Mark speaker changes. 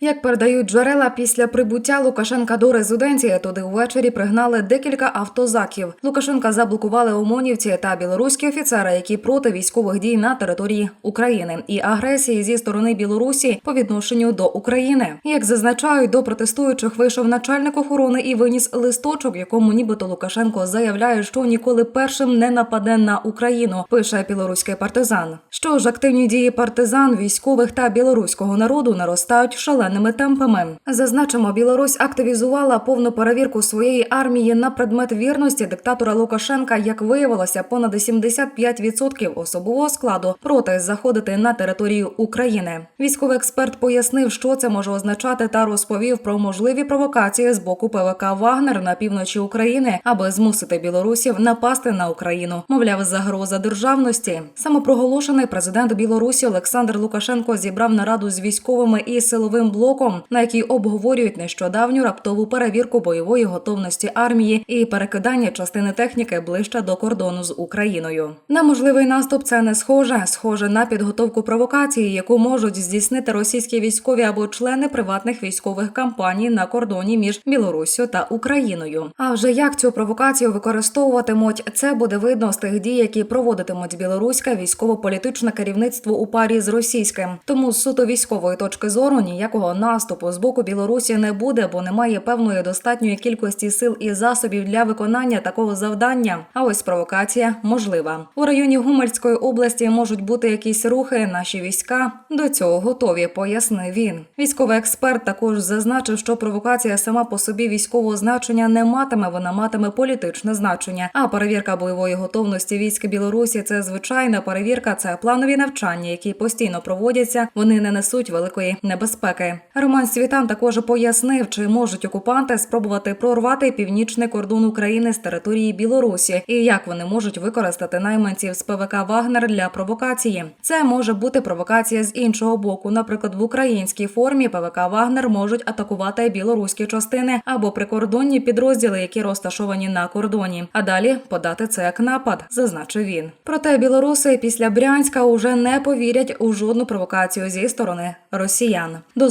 Speaker 1: Як передають джерела, після прибуття Лукашенка до резиденції туди ввечері пригнали декілька автозаків. Лукашенка заблокували ОМОНівці та білоруські офіцери, які проти військових дій на території України і агресії зі сторони Білорусі по відношенню до України. Як зазначають, до протестуючих вийшов начальник охорони і виніс листочок, в якому нібито Лукашенко заявляє, що ніколи першим не нападе на Україну. Пише білоруський партизан. Що ж, активні дії партизан, військових та білоруського народу наростають шаленими темпами. Зазначимо, Білорусь активізувала повну перевірку своєї армії на предмет вірності диктатора Лукашенка. Як виявилося, понад 75% особового складу проти заходити на територію України. Військовий експерт пояснив, що це може означати, та розповів про можливі провокації з боку ПВК Вагнер на півночі України, аби змусити білорусів напасти на Україну. Мовляв, загроза державності. Самопроголошений президент Білорусі Олександр Лукашенко зібрав нараду з військовими і силовим блоком, на якій обговорюють нещодавню раптову перевірку бойової готовності армії і перекидання частини техніки ближче до кордону з Україною. На можливий наступ це не схоже, схоже на підготовку провокації, яку можуть здійснити російські військові або члени приватних військових кампаній на кордоні між Білоруссю та Україною. А вже як цю провокацію використовуватимуть, це буде видно з тих дій, які проводитимуть білоруське військово-політичне керівництво у парі з російським. Тому з суто військової точки зору ніякого наступу з боку Білорусі не буде, бо немає певної достатньої кількості сил і засобів для виконання такого завдання. А ось провокація можлива. У районі Гумельської області можуть бути якісь рухи. Наші війська до цього готові, пояснив він. Військовий експерт також зазначив, що провокація сама по собі військового значення не матиме, вона матиме політичне значення. А перевірка бойової готовності військ Білорусі це звичайна перевірка, це планові навчання, які постійно проводяться. Вони не несуть великої небезпеки. Роман Світан також пояснив, чи можуть окупанти спробувати прорвати північний кордон України з території Білорусі, і як вони можуть використати найманців з ПВК Вагнер для провокації. Це може бути провокація з іншого боку. Наприклад, в українській формі ПВК Вагнер можуть атакувати білоруські частини або прикордонні підрозділи, які розташовані на кордоні. А далі подати це як напад, зазначив він. Проте білоруси після Брянська уже не повірять у жодну провокацію зі сторони росіян. До